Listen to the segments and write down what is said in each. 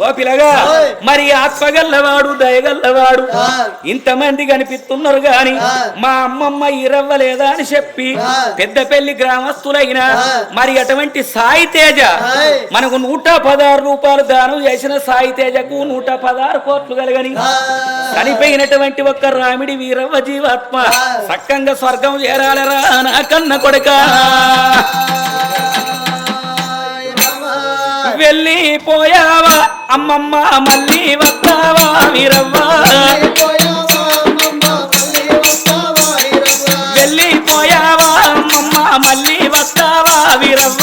ఓ పిల్లగా ఓయ్. మరి ఆత్మగల్లవాడు దయగల్లవాడు. ఇంతమంది కనిపిస్తున్నారు గాని. మా అమ్మమ్మ ఇరవ్వలేదా అని చెప్పి. పెద్దపల్లి గ్రామస్తులైన. మరి అటువంటి సాయి తేజ. మనకు నూట పదహారు రూపాయలు దానం చేసిన సాయి తేజకు నూట పదహారు కోట్లు కలగని. చనిపోయినటువంటి ఒక్క రామిడి వీరవ్వ జీవాత్మ. సక్కంగా స్వర్గం చేరాలరా నా కన్న కొడుక వెళ్ళిపోయావా? అమ్మమ్మ మళ్ళీ వస్తావా? వీరవ్వ. వెళ్ళిపోయావా? అమ్మమ్మ మళ్ళీ వస్తావా? వీరవ్వ.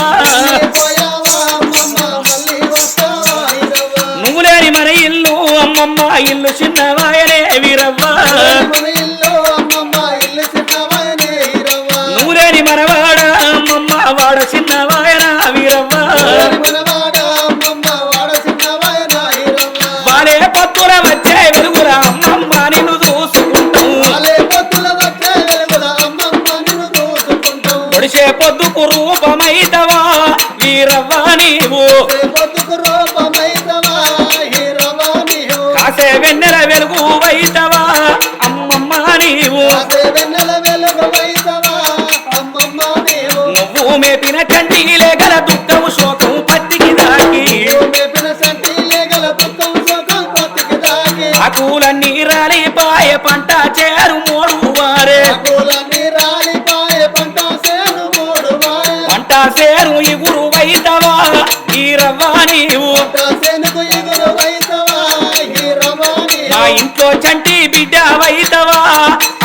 నువ్వు లేని మన ఇల్లు అమ్మమ్మ ఇల్లు చిన్నవాయనే వీరవ్వ. రూపమైతవా వీరవ్వ నీవు. కాసే వెన్నెల వెలుగు వైతవా అమ్మమ్మ నీవు. నువ్వు మేపిన కంటిలే గల దుఃఖము శోకము ఈరవ్వ నీవు? నా ఇంట్లో చంటి బిడ్డ వైతవా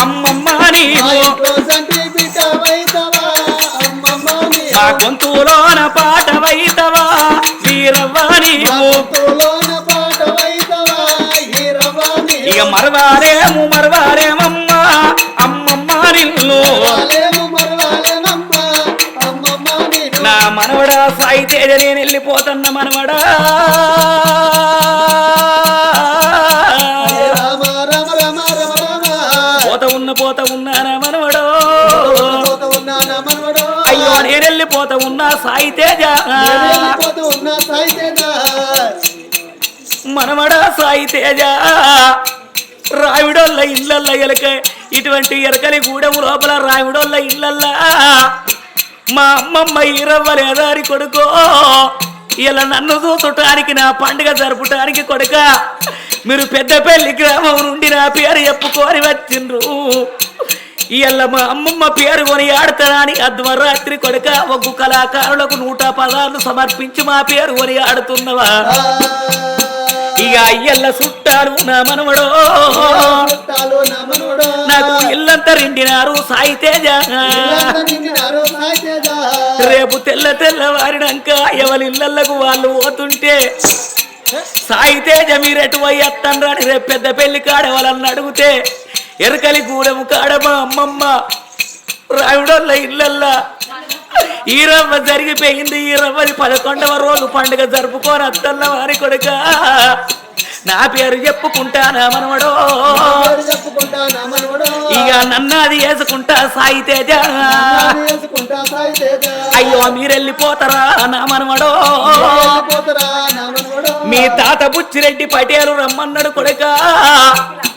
అమ్మమ్మ నీవు. నా గొంతులోన పాట వైతవా వీరవ్వ నీవు. ఇక మరవాలేము మరవాలేమమ్మ అమ్మమ్మ నిన్ను. మనవడా సాయి తేజ నేను వెళ్ళిపోతున్న మనవడా. పోత ఉన్న పోత ఉన్నానా మనవడో? అయ్యో నేను వెళ్ళిపోత ఉన్నా సాయి తేజ మనవడా సాయి తేజ రావిడోళ్ళ ఇళ్ళల్ల ఎలక ఇటువంటి ఎలకలి గూడెం లోపల రావిడోళ్ళ ఇళ్ళల్లా. మా అమ్మమ్మ ఇరవ్వలేదారి కొడుకో. ఇలా నన్ను చూసటానికి నా పండుగ జరుపుటానికి కొడుక. మీరు పెద్దపల్లి గ్రామం నుండి నా పేరు చెప్పుకొని వచ్చిండ్రు. ఇయ్యాల మా అమ్మమ్మ పేరు కొని ఆడతానని అర్ధరాత్రి కొడుక ఒగ్గు కళాకారులకు నూట పదాలు సమర్పించి మా పేరు కొని ఆడుతున్నవా? ఇక అయ్యల్ల చుట్టాలు నా మనవడో. నాకు ఇల్లంతా రెండినారు సాయి తేజ రేపు తెల్ల తెల్లవారినాక ఎవరిళ్ళకు వాళ్ళు పోతుంటే సాయి తేజ మీరెటు పోయి అత్తండ్రని రేపు పెద్ద పెళ్ళి కాడ వాళ్ళని అడిగితే ఎరకలి గూడెము కాడ మా అమ్మమ్మ రావిడోళ్ళ ఇళ్ళల్లా ఈ రవ్వ జరిగిపోయింది ఈ రవ్వది పదకొండవ రోజు పండుగ జరుపుకోని అత్తన్న వారి కొడుక. నా పేరు చెప్పుకుంటానా మనవడో? ఇక నన్నది వేసుకుంటా సాయి తేజ. వేసుకుంటా సాయి తేజ. అయ్యో మీరెళ్ళిపోతారా నా మనవడు? మీ తాత బుచ్చిరెడ్డి పటేలు రమ్మన్నాడు కొడుక.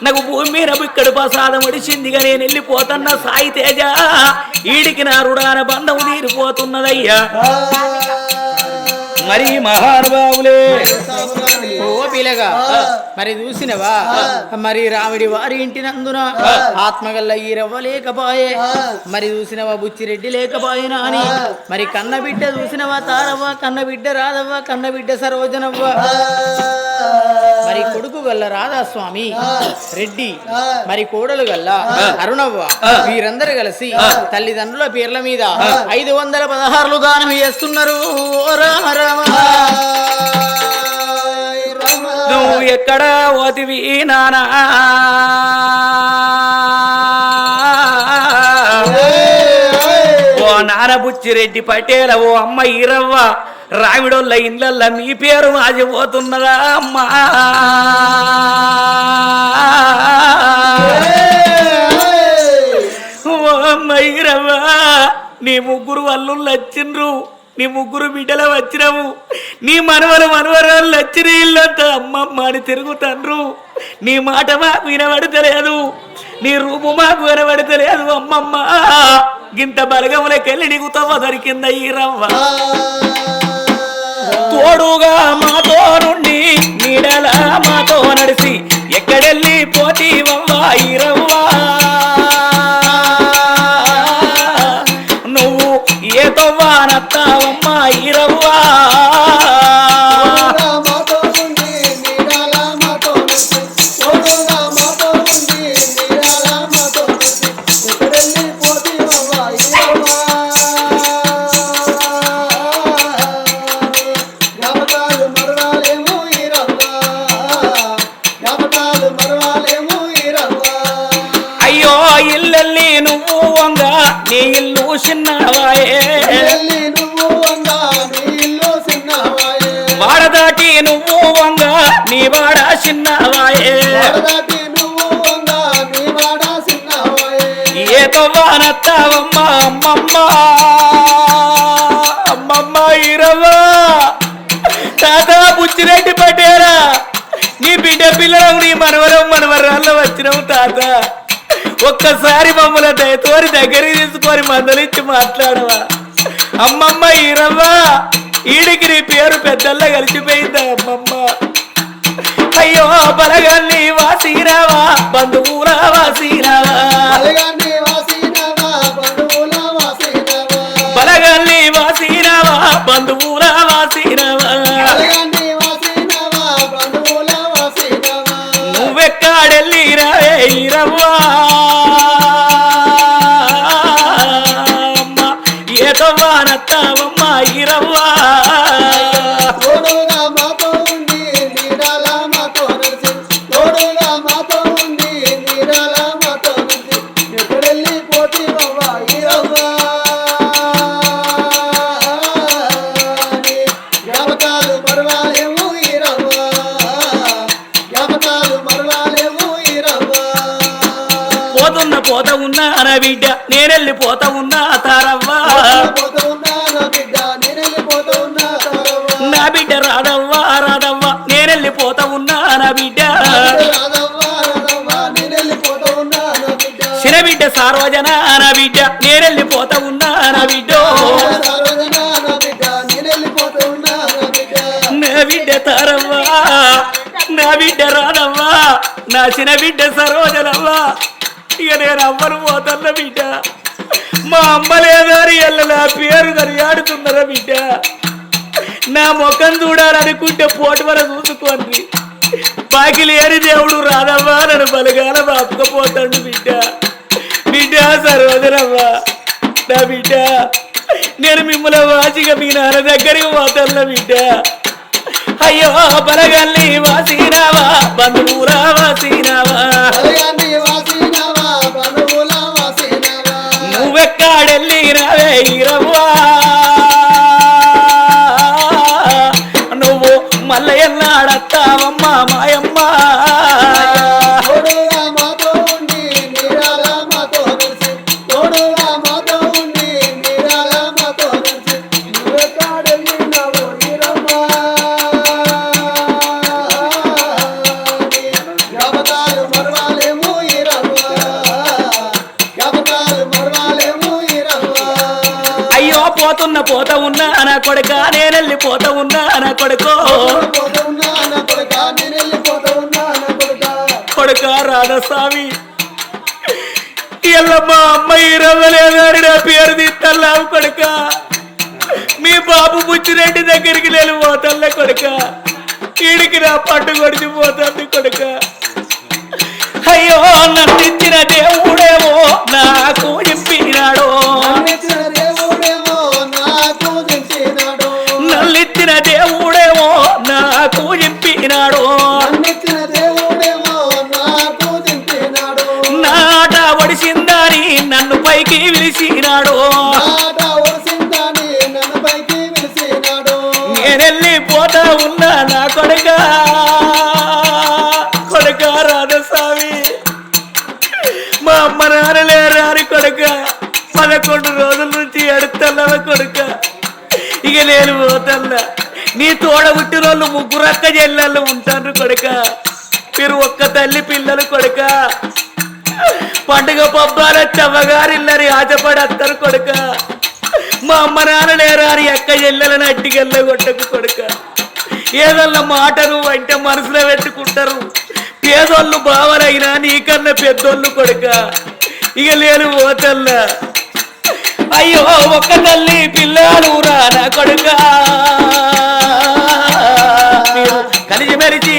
నాకు భూమి మీద ఇక్కడ ప్రసాదం ఒడిచిందిగా నేను వెళ్ళిపోతున్న సాయి తేజ. ఈడికి నా రుడాన బంధం తీరిపోతున్నదయ్యా. మరి మహానుభావులే. ఓ పిల్లగా మరి చూసినవా? మరి రావిడి వారి ఇంటి నందున ఆత్మగల్ల ఈరవ్వ లేకపాయే. మరి చూసినవా బుచ్చిరెడ్డి లేకపాయనా అని మరి కన్న బిడ్డ చూసినవా తారవ్వ? కన్న బిడ్డ రాదవ్వ కన్న బిడ్డ సరోజనవ్వ మరి కొడుకు గల్ల రాధాస్వామి రెడ్డి మరి కోడలు గల్ల అరుణవ్వ వీరందరూ కలిసి తల్లిదండ్రుల పేర్ల మీద ఐదు వందల పదహారులు దానం చేస్తున్నారు. రామ. నువ్వు ఎక్కడ ఓతివి నానా? ఓ నాన్న బుచ్చిరెడ్డి పటేల ఓ అమ్మ ఈరవ్వ రావిడోళ్ళ ఇండ్లల్ల మీ పేరు మాజిపోతున్నదా అమ్మా? ఓ అమ్మ ఈరవ్వ నీ ముగ్గురు అల్లుళ్ళు వచ్చిండ్రు. నీ ముగ్గురు బిడ్డల వచ్చినాము నీ మనవరు మనవరాలు వచ్చిన ఇల్లంతా అమ్మమ్మ అని తిరుగుతాండ్రు నీ మాట మాకు వినబడతలేదు. నీ రూపు మాకు వినబడతలేదు అమ్మమ్మ. గింత బలగములకెళ్ళి నీకు తవ్వ దొరికింద ఈ రవ్వ. తోడుగా మాతో నుండి నీడల మాతో నడిచి ఎక్కడెళ్ళి పోతీవవ్వా ఈరవ్వా మరవాలేమో ఈరవ్వా. అయ్యో ఇల్లెల్లి నీ ఇల్లు చిన్నవాయే. నువ్వు వాడదాటి నువ్వు వంగ నీ వాడ చిన్నవాయే. వరదాటి నువ్వు అమ్మమ్మ. అమ్మమ్మ ఇరవా తాత బుచ్చిరెడ్డి పట్టేరా నీ బిడ్డ పిల్లలు నీ మనవరం మనవరాళ్ళ వచ్చినావు తాత. ఒక్కసారి మమ్మల్ని దయతోరి దగ్గరికి తీసుకొని మందలిచ్చి మాట్లాడవా? అమ్మమ్మ ఈరవ్వా ఈడికి నీ పేరు పెద్దల్లా కలిసిపోయిందా అమ్మమ్మ? అయ్యో బలగాన్ని వాసిరావా బంధువుల వాసిరావా ఏదో వానత్తావమ్మ ఇరవ్వా పోత ఉన్నా తారవ్వా. నా బిడ్డ, నేనెళ్ళిపోతూ ఉన్నా తారవ్వా. రాదవ్వా రాదవ్వా. నేనెళ్ళి ఉన్నా నా బిడ్డ. రాధవ్వా, సార్వజన నా బిడ్డ. నేనెళ్ళిపోతా ఉన్నా నా బిడ్డ. నా బిడ్డ, బిడ్డ. తారవ్వా నా బిడ్డ రాదవ్వా. నా చిన్న బిడ్డ సరోజనవ్వా ఇక నేను అవ్వను పోతన్న బిడ్డ. మా అమ్మ లేదని ఎల్ల పేరు పేరు ఆడుతున్నరా బిడ్డ? నా ముఖం చూడాలనుకుంటే పోటు వర చూసుకోండి. పాకి లేని దేవుడు రాదమ్మా నన్ను బలగాల బాపుకపోతాడు బిడ్డ. బిడ్డ సరోజనవ్వా నా బిడ్డ. నేను మిమ్మల్ని వాచిగా మీ నాన్న దగ్గరికి పోతాను బిడ్డ. అయ్యో బలగల్లి వాసినావా బంధువులా వాసినావా? నువ్వెక్కడెళ్ళి రావే ఇరవ్వా నువ్వు మళ్ళీ ఎన్నాడత్తావమ్మా ఉన్నా నా కొడుక నేను పోత ఉన్నా నా కొడుకో. కొడుకా, కొడుక రాధస్వామి. ఎల్లమ్మ అమ్మాయి ఇరవలేదని నా పేరు తీస్తల్లావు కొడుక. మీ బాబు బుచ్చిరెడ్డి దగ్గరికి నేను పోతల్ల కొడుక. ఈడికి నా పట్టు కొడిచి పోతుంది కొడుక. అయ్యో నన్ను ఇచ్చిన దేవుడేమో నాకు చెప్పినాడో. నల్లిచ్చిన దేవుడేమో నాకు నాకు తెచ్చినాడు. నాట ఒడిసిందని నన్ను పైకి పిలిచినాడు. నేనెళ్ళి పోతా ఉన్నా నా కొడుక. కొడుక రాధస్వామి మా అమ్మ నాన్నలే రాని కొడుక. పదకొండు రోజుల నుంచి ఎడుతున్నావ కొడుక? ఇంటికి నేను పోతల్లా నీ తోడ పుట్టినోళ్ళు ముగ్గురు అక్క చెల్లెళ్ళు ఉంటారు కొడుక. మీరు ఒక్క తల్లి పిల్లలు కొడుక. పండుగ పబ్బాల చవ్వగారిల్లని ఆశపడి అత్తరు కొడుక. మా అమ్మ నాన్న లేరా అక్క చెల్లెలను అట్టికెళ్ళ కొట్టకు కొడుక. ఏదన్నా మాటను అంటే మనసులో పెట్టుకుంటారు. పేదోళ్ళు బావలైనా నీకన్నా పెద్దోళ్ళు కొడుక. ఇక లేని పోతల్లా అయ్యో ఒక్క తల్లి పిల్లలు రాన కొడుక. కలిసి మెలిచి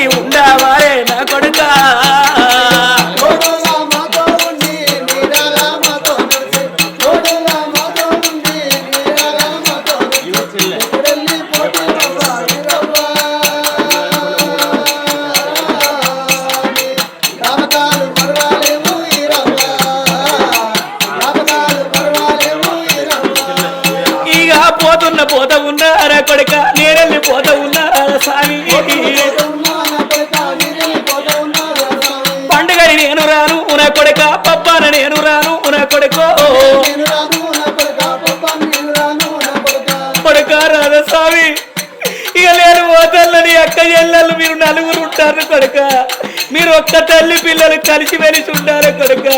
ఉన్నారా కొడక? నేరెళ్ళి పోత ఉన్నారా స్వామి పండుగని నేను రాను నా కొడక పప్పాన నేను రాను నా కొడుకో. కొడక రాను నా స్వామి ఇక నేను పోతల్లని అక్క చెల్లెళ్ళు మీరు నలుగురు ఉంటారు కొడక. మీరు ఒక్క తల్లి పిల్లలు కలిసి వెలిసి ఉంటారు కొడుక.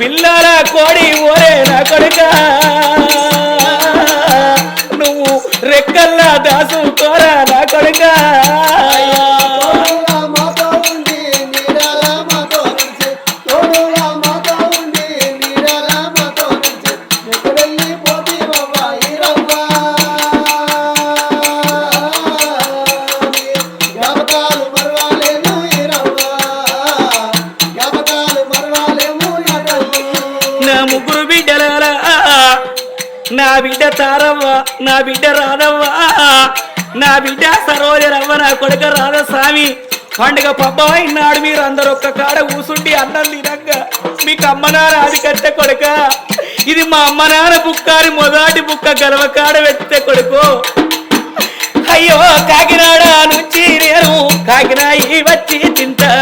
పిల్లల కోడి ఓరే నా కొడుక. రెక్కల్లా దాసు దాసుకోరా నా కొడుకా. కొడుక రాధా స్వామి? పండుగ పండుగ పబ్బమైనాడు మీరు అందరు ఒక్క కాడ కూసుండి అన్నం తినక మీకు అమ్మనార అది కట్టే కొడుక. ఇది మా అమ్మనార బుక్క అని మొదటి బుక్క గలవ కాడ పెట్టే కొడుకు. అయ్యో కాకినాడ నుంచి నేను కాకినాయి వచ్చి తింటా.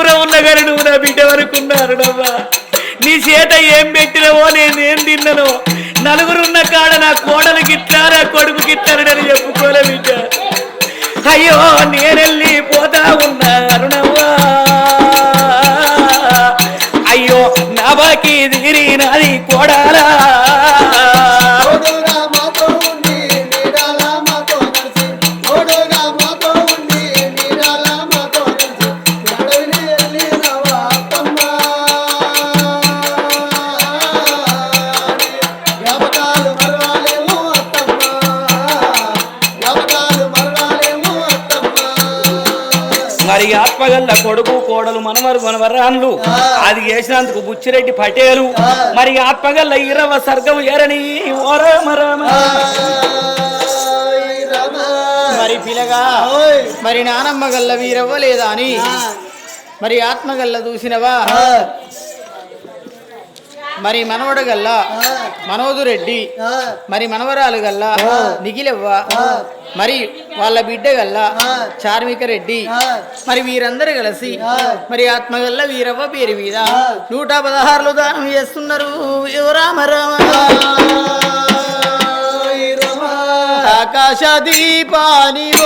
దూరం ఉన్న కానీ నువ్వు నా బిడ్డ వరకు ఉన్నారుడవ్వా నీ చేత ఏం పెట్టినవో నేను ఏం తిన్ననో. నలుగురున్న కాడ నా కోడలు గిట్టారా కొడుకు గిట్టారని చెప్పుకోలే బిడ్డ. అయ్యో నేనెళ్ళి పోతా ఉన్నా అరుణవ్వా. అయ్యో నా బాకి తీరి నాది కోడాలా. ఆత్మగల్ల కొడుకు కోడలు మనవరు మనవరాన్లు. అది చేసినందుకు బుచ్చిరెడ్డి పటేలు. మరి ఆత్మగల్ల ఇరవ సర్గం ఏరని ఓ రామ రామ. ఆయ్ రమ. మరి పిలగా. మరి నానమ్మ గల్ల వీరవ్వ లేదా అని. మరి ఆత్మ గల్ల చూసినవా మరి మనవడు గల్లా మనోదు రెడ్డి మరి మనవరాలు గల్లా నిఖిలవ్వ మరి వాళ్ళ బిడ్డ గల్లా చార్మిక రెడ్డి. మరి వీరందరూ కలిసి మరి ఆత్మగల్ల వీరవ్వ పేరు మీద నూట పదహారులు దానం చేస్తున్నారు. రామ. ఆకాశ దీపానివో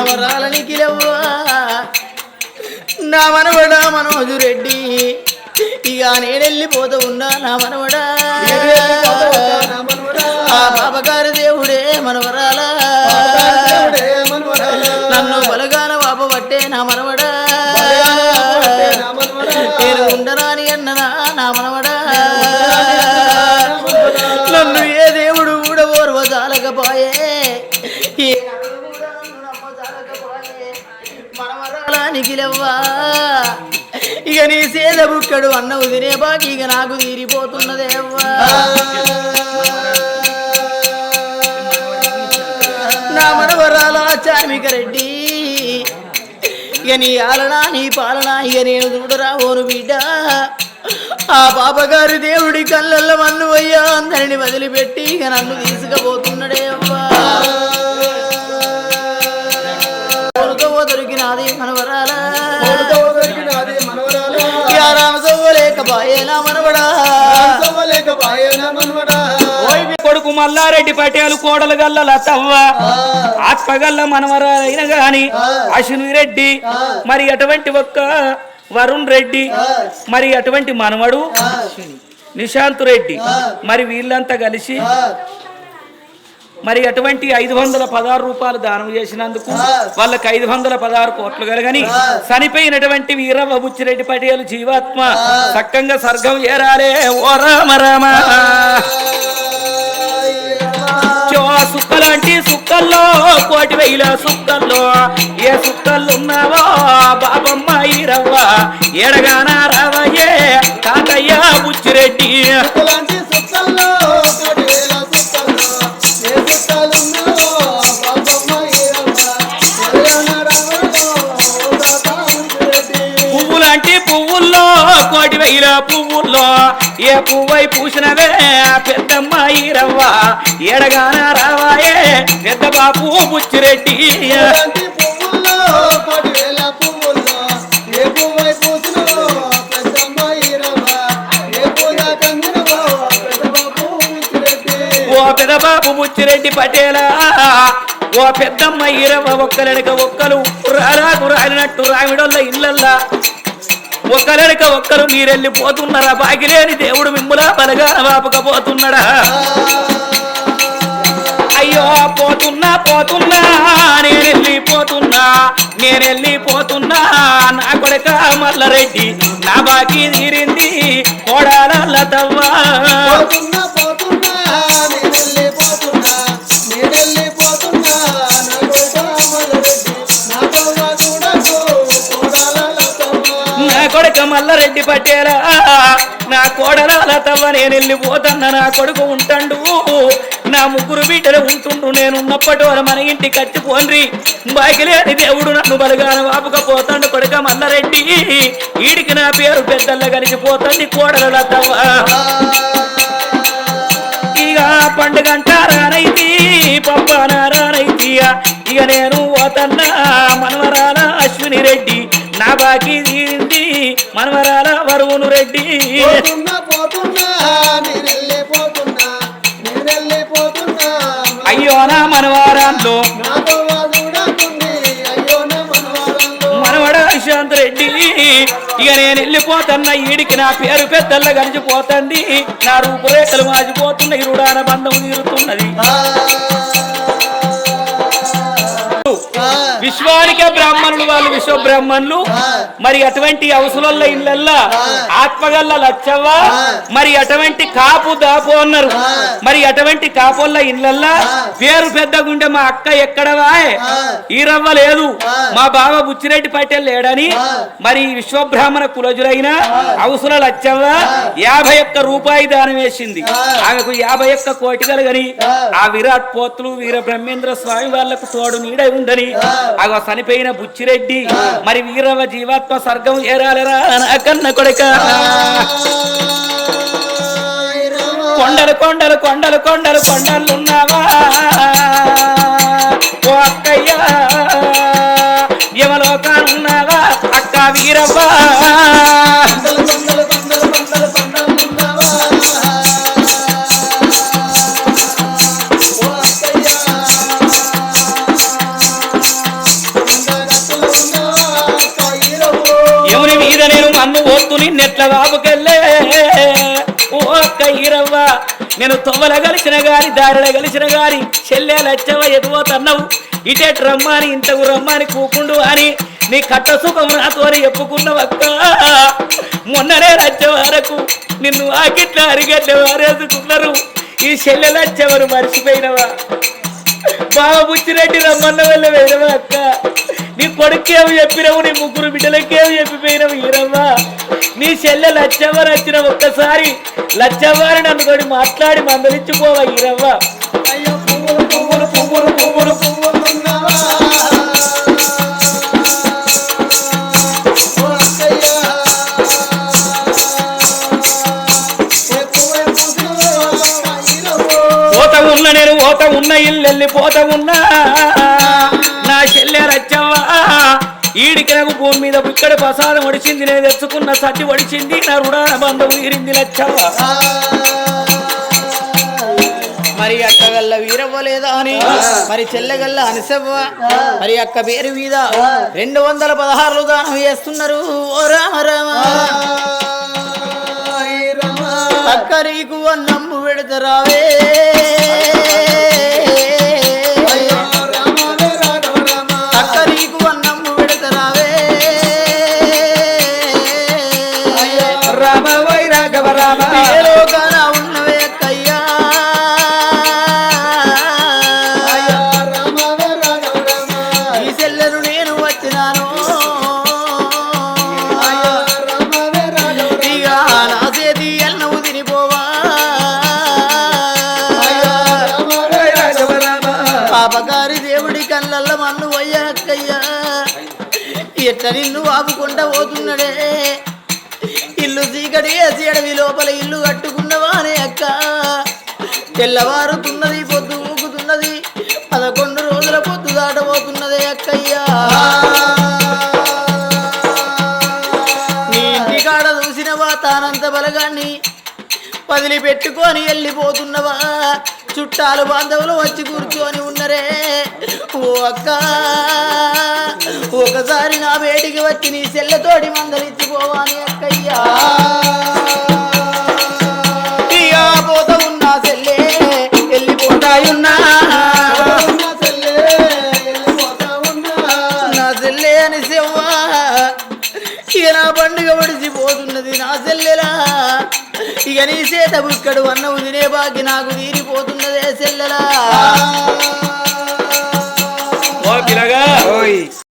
మనవరాలని కిలవ్వా నా మనవడా మనోజు రెడ్డి. ఇక నేనెళ్ళిపోతూ ఉన్నా నా మనవడా. ఆ బాబగారి దేవుడే మనవరాలా. నన్ను బలగాన బాబ పట్టే నా మనవడా. నేను ఉండరాని అన్ననా నా మనవడా. నన్ను ఏ దేవుడు కూడా ఓర్వజాలకపోయే ఏ మనవరాలానికి లెవ్వా ఇక నీ సేద బుక్కడు అన్నవు తినే బాకి ఇక నాకు తీరిపోతున్నదేవ్వా నా మనవరాల చార్మిక రెడ్డి ఇక నీ ఆలన నీ పాలన ఇక నేను చూడరా ఓను బిడ్డ. ఆ పాపగారి దేవుడి కళ్ళల్లో మన్ను అయ్యా అందరిని వదిలిపెట్టి ఇక నన్ను తీసుకుపోతున్నాడే అవ్వా. మనవడా? లేకపోయిన మనవడా? కొడుకు మల్లారెడ్డి పటేలు కోడలు గల్ల లతవ్వ. ఆత్మగల్ల మనవరాలైన గాని అశ్విని రెడ్డి. మరి అటువంటి ఒక్క వరుణ్ రెడ్డి. మరి అటువంటి మనవడు నిశాంత్ రెడ్డి. మరి వీళ్ళంతా కలిసి మరి అటువంటి ఐదు వందల పదహారు రూపాయలు దానం చేసినందుకు వాళ్ళకి ఐదు వందల పదహారు కోట్లు కలగని చనిపోయినటువంటి వీరవ్వ బుచ్చిరెడ్డి పటేలు జీవాత్మ చక్కంగా స్వర్గం చేరాలే ఓ రామ రామ. సుక్కలంటి సుక్కల్లో కోటి వేల సుక్కల్లో. ఏ సుక్కలు ఉన్నావో బాబమ్మ ఈరవ్వ. ఎడగాన రావయ్యే తాతయ్య బుచ్చిరెడ్డి. పువ్వుల్లో కోటి వేల పువ్వుల్లో. ఏ పువ్వై పూసినవే పెద్దమ్మ ఈరవ్వ. ఎడగాన రావాయే పెద్ద బాపు బుచ్చిరెడ్డి ఓ పెదబాబు బుచ్చిరెడ్డి పటేలా. ఓ పెద్దమ్మ ఈరవ్వ ఒక్కలెనక ఒక్కలు రారాకు రాలినట్టు రావిడోళ్ళ ఇళ్ళల్లా. ఒక్కలెనక ఒక్కరు మీరెళ్ళిపోతున్నారా? బాగిలేని దేవుడు మిమ్ములా బలగాన వాపకపోతున్నాడా? అయ్యో పోతున్నా పోతున్నా నేనెళ్ళిపోతున్నా నేనెళ్ళిపోతున్నా నా కొడక మల్లరెడ్డి నా బాకీ తీరింది కోడాల తవ్వా. కొడుక పట్టేలా నా కోడల లతవ్వ నేను వెళ్ళిపోతున్నా నా కొడుకు ఉంటాడు. నా ముగ్గురు బిడ్డలు ఉంటుండు నేను వాళ్ళ మన ఇంటి కచ్చిపోన్రి బాకిలేని దేవుడు నన్ను బలగాన వాపుకపోతాడు కొడుక మల్లారెడ్డి. ఈడికి నా పేరు పెద్దల్ల కలిసిపోతుంది కోడల లతవ్వ ఇక పండుగంటారానైతి పంపనారానైతి ఇక నేను పోతన్నా మనవరాల అశ్విని రెడ్డి. నా బాకీ మనవరాల వరువును రెడ్డి. అయ్యో నా మనవారాల్లో. మనవడ శాంత్ రెడ్డి. ఇక నేను వెళ్ళిపోతున్నా ఈడికి నా పేరు పెద్దల్ల గడిచిపోతుంది. నా రూపురేఖలు మాసిపోతున్నాయి రుడాన బంధం తీరుతున్నది. విశ్వానికే బ్రాహ్మణులు వాళ్ళు విశ్వ బ్రాహ్మణులు మరి అటువంటి అవసరాల ఇళ్ళల్లా ఆత్మగల్ల లచ్చవ్వ? మరి అటువంటి కాపు దాపు అన్నారు. మరి అటువంటి కాపోళ్ళ ఇళ్ళల్లా పేరు పెద్దగుంటే మా అక్క ఎక్కడవా? ఈరవ్వ లేదు. మా బావ బుచ్చిరెడ్డి పటేల్ లేడని మరి విశ్వబ్రాహ్మణ కులజులైన అవసర లచ్చవ్వ యాభై ఒక్క రూపాయి దానం వేసింది. ఆమెకు యాభై ఒక్క కోటికలు గని ఆ. విరాట్ పోతులు వీర బ్రహ్మేంద్ర స్వామి వాళ్ళకు తోడు నీడై ఉండని అగ చనిపోయిన బుచ్చిరెడ్డి. మరి వీరవ జీవాత్మ స్వర్గం ఏరాలరా నా కన్న కొడక. కొండలు కొండలు కొండలు కొండలు కొండలు ఉన్నావా? ఓ అక్కయ్య యమలోకానున్నావా? అక్క వీరవ్వా? నిన్నెట్ల బాబుకెళ్ళే ఓ అక్క ఈరవ్వ నేను తొవ్వల కలిసిన గాని దారిల కలిసిన గాని చెల్లె లచ్చవ ఎదువతన్నావు ఇటేట్ రమ్మని ఇంతకు రమ్మని కూకుండు అని నీ కట్ట సుఖం నాతో చెప్పుకున్నవక్క. మొన్ననే రచ్చ వరకు నిన్ను ఆకిట్ల అరిగడ్డ వారేసుకున్నారు. ఈ చెల్లెలచ్చెవరు మర్చిపోయినవా? బాగా బుచ్చిరెడ్డి రమ్మన్న వల్ల వేరవా అక్క నీ కొడుకేమి చెప్పినవు నీ ముగ్గురు బిడ్డలకేమి చెప్పిపోయినవు ఈరవ్వ నీ చెల్లె లచ్చవారు వచ్చిన ఒక్కసారి లచ్చవ్వారి నన్ను తోడి మాట్లాడి మందలిచ్చిపోవా ఈరవ్వ అయ్యో పువ్వులు పువ్వులు పువ్వులు పువ్వులు పువ్వులున్నావా ఉన్న నేను పోత ఉన్న ఇల్లు వెళ్ళి పోత ఉన్నా. నా చెల్లె రచ్చవ్వ ఈడికి నాకు భూమి మీద ఇక్కడ ప్రసాదం ఒడిచింది నేను తెచ్చుకున్న సట్టి ఒడిచింది నా రుణాన బంధం ఈరింది లచ్చవ్వ మరి అక్కగల్ల వీరవ్వలేదా అని? మరి చెల్లెగల్ల అనసవ్వ? మరి అక్క పేరు మీద రెండు వందల పదహారులు దానం చేస్తున్నారు. ఓ రామ రామ. అక్క నీకు అన్నమ్ము పెడతారావే. ఎట్ట నిన్ను ఆపుకుంటా పోతున్నాడే. ఇల్లు చీకటి వేసి అడవి లోపల ఇల్లు కట్టుకున్నవానే అక్క. తెల్లవారుతున్న వదిలిపెట్టుకొని వెళ్ళిపోతున్నవా? చుట్టాలు బాంధవులు వచ్చి కూర్చొని ఉన్నరే. ఓ అక్క ఒకసారి నా వేడికి వచ్చి నీ సెల్లతోటి మందలిచ్చిపోవాలి అక్కయ్యా. నా సెల్లే అని పండుగ పడిచిపోతున్నది నా సెల్లెలా? ఇక నీ చేత బుక్కడు అన్నవు తినే బాకి నాకు తీరిపోతున్నదే సెల్లెలా. ఓ పిల్లగా